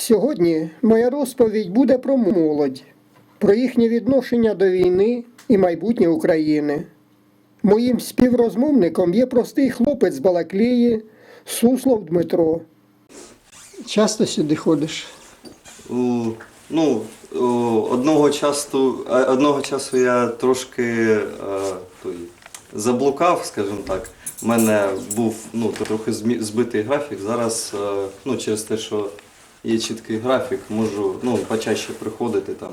Сьогодні моя розповідь буде про молодь, про їхнє відношення до війни і майбутнє України. Моїм співрозмовником є простий хлопець з Балаклії Суслов Дмитро. Часто сюди ходиш? У, ну, у, одного часу, одного часу я трошки е, той, заблукав, скажімо так. У мене був ну, трохи збитий графік. Зараз е, ну, через те, що є чіткий графік, можу ну, почаще приходити там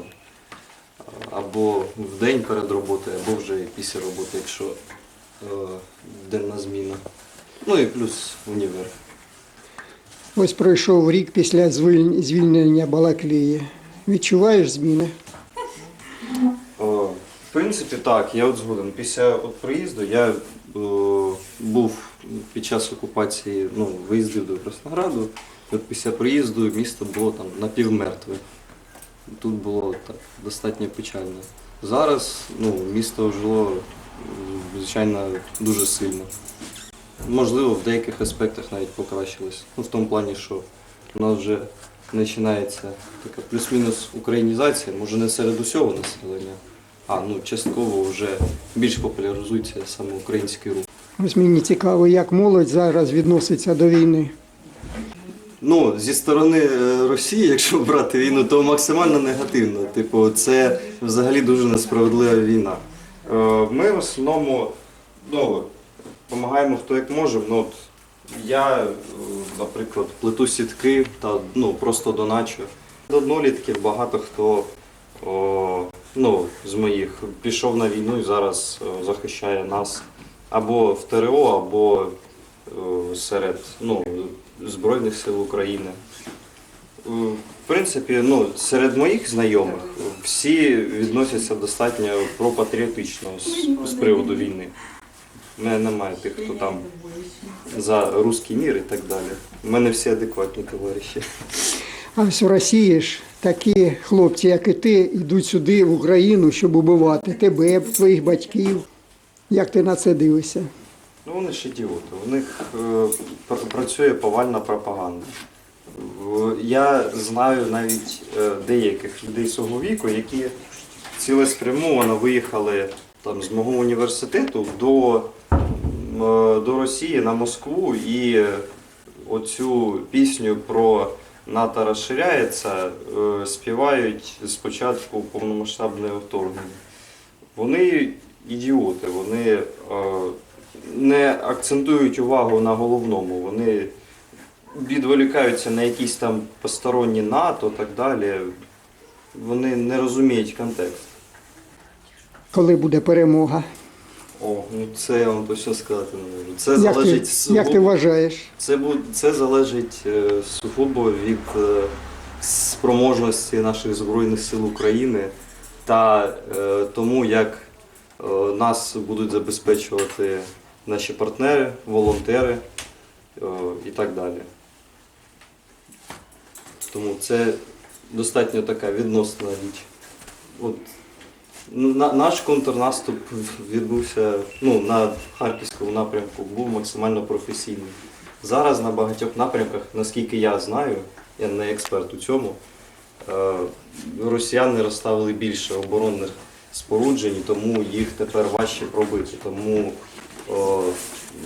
е, або в день перед роботою, або вже після роботи, якщо е, денна зміна. Ну і плюс універ. Ось пройшов рік після звільнення Балаклії. Відчуваєш зміни? О, В принципі, так, я от згоден. Після от приїзду я о, був під час окупації, ну, виїздив до Краснограду. От після приїзду місто було там напівмертве. Тут було так достатньо печально. Зараз ну, місто жило, звичайно, дуже сильно. Можливо, в деяких аспектах навіть покращилось. Ну, в тому плані, що у нас вже починається така плюс-мінус українізація, може не серед усього населення, а ну частково вже більш популяризується саме український рух. Ось мені цікаво, як молодь зараз відноситься до війни. Ну, зі сторони е, Росії, якщо брати війну, то максимально негативно. Типу, це взагалі дуже несправедлива війна. Е, Ми в основному ну, допомагаємо хто як може. Ну, от я, е, наприклад, плету сітки та ну, просто доначу. До однолітків багато хто о, ну, з моїх пішов на війну і зараз захищає нас або в ТРО, або серед ну, Збройних сил України. Е, В принципі, ну, серед моїх знайомих всі відносяться достатньо пропатріотично з, з приводу війни. У мене немає тих, хто там за руський мір і так далі. У мене всі адекватні товариші. А ось в Росії ж такі хлопці, як і ти, йдуть сюди, в Україну, щоб убивати тебе, твоїх батьків. Як ти на це дивишся? Ну вони ж ідіоти. У них е, працює повальна пропаганда. Я знаю навіть е, деяких людей свого віку, які цілеспрямовано виїхали там, з мого університету до, е, до Росії на Москву і оцю пісню про НАТО розширяється е, співають спочатку повномасштабне вторгнення. Вони ідіоти, вони е, не акцентують увагу на головному, вони відволікаються на якісь там посторонні НАТО так далі. Вони не розуміють контекст. Коли буде перемога? О, ну це я вам точно сказати не можу. Це Як ти, залежить як ти вважаєш? це, це залежить е, сугубо від е, спроможності наших Збройних сил України та е, тому, як е, нас будуть забезпечувати наші партнери, волонтери е, і так далі. Тому це достатньо така відносна річ. От, на, наш контрнаступ відбувся ну, на Харківському напрямку, був максимально професійний. Зараз на багатьох напрямках, наскільки я знаю, я не експерт у цьому, е, росіяни розставили більше оборонних споруджень, тому їх тепер важче пробити. Тому о,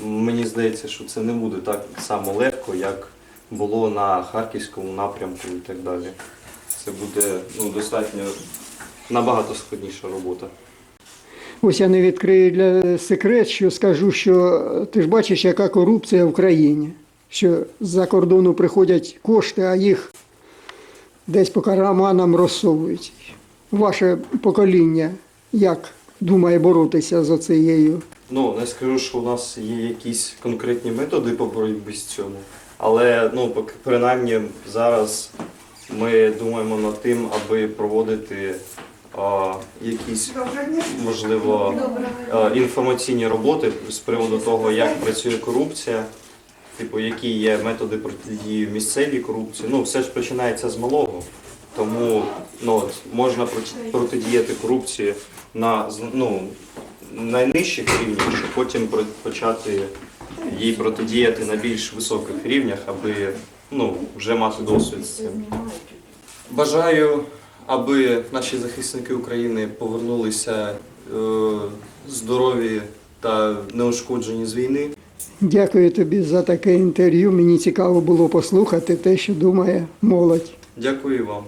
мені здається, що це не буде так само легко, як було на Харківському напрямку і так далі. Це буде ну, достатньо набагато складніша робота. Ось я не відкрию для секрет, що скажу, що ти ж бачиш, яка корупція в країні. Що з-за кордону приходять кошти, а їх десь по карманам розсовують. Ваше покоління як думає боротися з оцією? Ну, не скажу, що у нас є якісь конкретні методи по боротьбі з цьому, але ну, принаймні зараз ми думаємо над тим, аби проводити а, якісь, можливо, а, інформаційні роботи з приводу того, як працює корупція, типу, які є методи протидії місцевій корупції. Ну, все ж починається з малого. Тому ну, можна протидіяти корупції на ну, найнижчих рівнях, щоб потім почати їй протидіяти на більш високих рівнях, аби ну, вже мати досвід з цим. Бажаю, аби наші захисники України повернулися е, здорові та неушкоджені з війни. Дякую тобі за таке інтерв'ю. Мені цікаво було послухати те, що думає молодь. Дякую вам.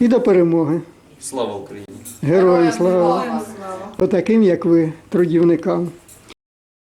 І до перемоги. Слава Україні! Героям слава! Слава! Отаким, як ви, трудівникам.